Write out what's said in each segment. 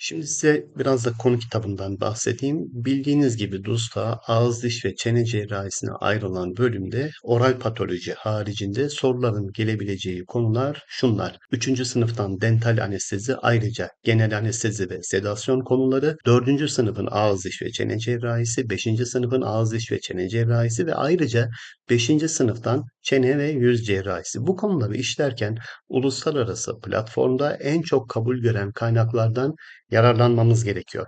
Şimdi size biraz da konu kitabından bahsedeyim. Bildiğiniz gibi DUS'ta ağız, diş ve çene cerrahisine ayrılan bölümde oral patoloji haricinde soruların gelebileceği konular şunlar. 3. sınıftan dental anestezi ayrıca genel anestezi ve sedasyon konuları, 4. sınıfın ağız, diş ve çene cerrahisi, 5. sınıfın ağız, diş ve çene cerrahisi ve ayrıca 5. sınıftan çene ve yüz cerrahisi. Bu konuları işlerken uluslararası platformda en çok kabul gören kaynaklardan yararlanmamız gerekiyor.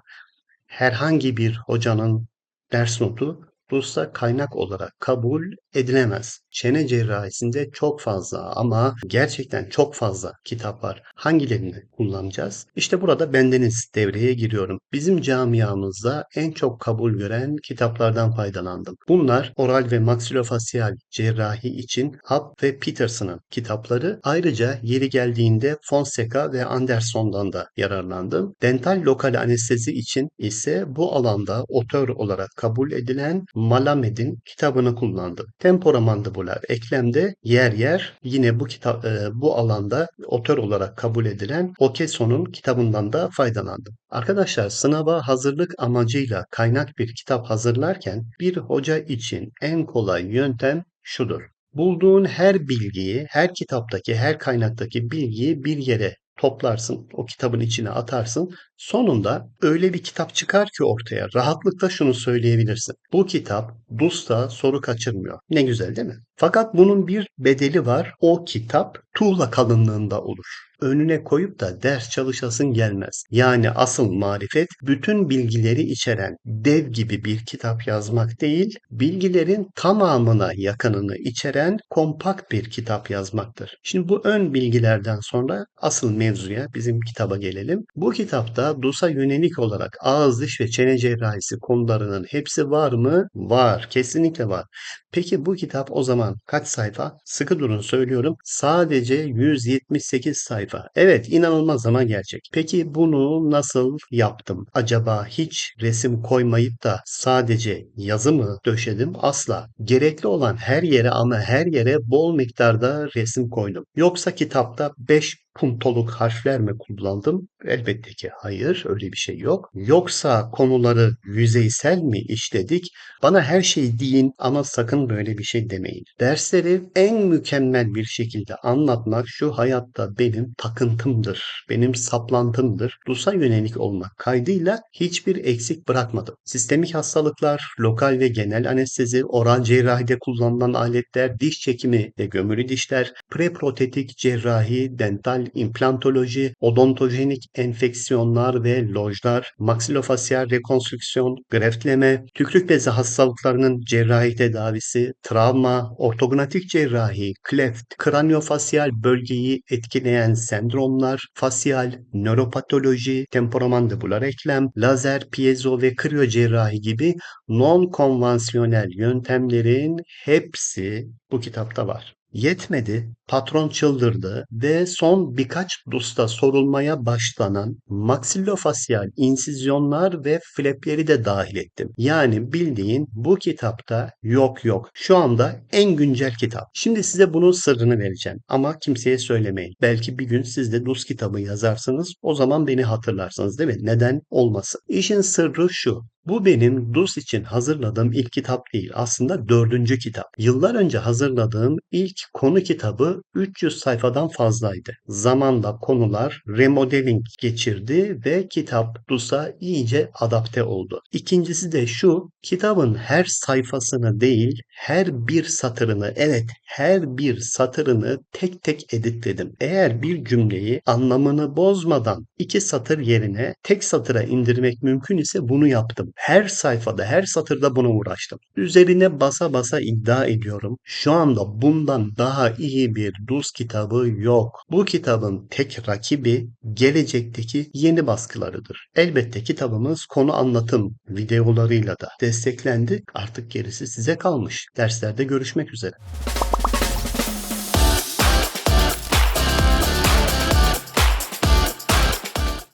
Herhangi bir hocanın ders notu DUS'ta kaynak olarak kabul edilemez. Çene cerrahisinde çok fazla ama gerçekten çok fazla kitap var. Hangilerini kullanacağız? İşte burada bendeniz devreye giriyorum. Bizim camiamızda en çok kabul gören kitaplardan faydalandım. Bunlar oral ve maksilofasyal cerrahi için Hub ve Peterson'ın kitapları. Ayrıca yeri geldiğinde Fonseca ve Anderson'dan da yararlandım. Dental lokal anestezi için ise bu alanda otör olarak kabul edilen Malamed'in kitabını kullandım. Tempora mandibular eklemde yer yer yine bu kitap e, bu alanda otör olarak kabul edilen Okeson'un kitabından da faydalandım. Arkadaşlar sınava hazırlık amacıyla kaynak bir kitap hazırlarken bir hoca için en kolay yöntem şudur. Bulduğun her bilgiyi, her kitaptaki, her kaynaktaki bilgiyi bir yere toplarsın, o kitabın içine atarsın. Sonunda öyle bir kitap çıkar ki ortaya rahatlıkla şunu söyleyebilirsin. Bu kitap DUS'ta soru kaçırmıyor. Ne güzel değil mi? Fakat bunun bir bedeli var. O kitap tuğla kalınlığında olur önüne koyup da ders çalışasın gelmez. Yani asıl marifet bütün bilgileri içeren dev gibi bir kitap yazmak değil, bilgilerin tamamına yakınını içeren kompakt bir kitap yazmaktır. Şimdi bu ön bilgilerden sonra asıl mevzuya bizim kitaba gelelim. Bu kitapta DUS'a yönelik olarak ağız, diş ve çene cerrahisi konularının hepsi var mı? Var. Kesinlikle var. Peki bu kitap o zaman kaç sayfa? Sıkı durun söylüyorum. Sadece 178 sayfa. Evet inanılmaz ama gerçek. Peki bunu nasıl yaptım? Acaba hiç resim koymayıp da sadece yazı mı döşedim? Asla. Gerekli olan her yere ama her yere bol miktarda resim koydum. Yoksa kitapta 5 puntoluk harfler mi kullandım? Elbette ki hayır, öyle bir şey yok. Yoksa konuları yüzeysel mi işledik? Bana her şey deyin ama sakın böyle bir şey demeyin. Dersleri en mükemmel bir şekilde anlatmak şu hayatta benim takıntımdır, benim saplantımdır. DUS'a yönelik olmak kaydıyla hiçbir eksik bırakmadım. Sistemik hastalıklar, lokal ve genel anestezi, oral cerrahide kullanılan aletler, diş çekimi ve gömülü dişler, preprotetik cerrahi, dental implantoloji, odontojenik enfeksiyonlar ve lojlar, maksilofasyal rekonstrüksiyon, greftleme, tükrük bezi hastalıklarının cerrahi tedavisi, travma, ortognatik cerrahi, kleft, kraniofasyal bölgeyi etkileyen sendromlar, fasyal, nöropatoloji, temporomandibular eklem, lazer, piezo ve kriyo cerrahi gibi non-konvansiyonel yöntemlerin hepsi bu kitapta var. Yetmedi, patron çıldırdı ve son birkaç DUS'ta sorulmaya başlanan maksilofasyal insizyonlar ve flapleri de dahil ettim. Yani bildiğin bu kitapta yok yok. Şu anda en güncel kitap. Şimdi size bunun sırrını vereceğim ama kimseye söylemeyin. Belki bir gün siz de DUS kitabı yazarsınız. O zaman beni hatırlarsınız değil mi? Neden olmasın? İşin sırrı şu. Bu benim DUS için hazırladığım ilk kitap değil. Aslında dördüncü kitap. Yıllar önce hazırladığım ilk konu kitabı 300 sayfadan fazlaydı. Zamanla konular remodeling geçirdi ve kitap DUS'a iyice adapte oldu. İkincisi de şu, kitabın her sayfasını değil, her bir satırını, evet her bir satırını tek tek editledim. Eğer bir cümleyi anlamını bozmadan iki satır yerine tek satıra indirmek mümkün ise bunu yaptım. Her sayfada, her satırda buna uğraştım. Üzerine basa basa iddia ediyorum. Şu anda bundan daha iyi bir DUS kitabı yok. Bu kitabın tek rakibi gelecekteki yeni baskılarıdır. Elbette kitabımız konu anlatım videolarıyla da desteklendi. Artık gerisi size kalmış. Derslerde görüşmek üzere.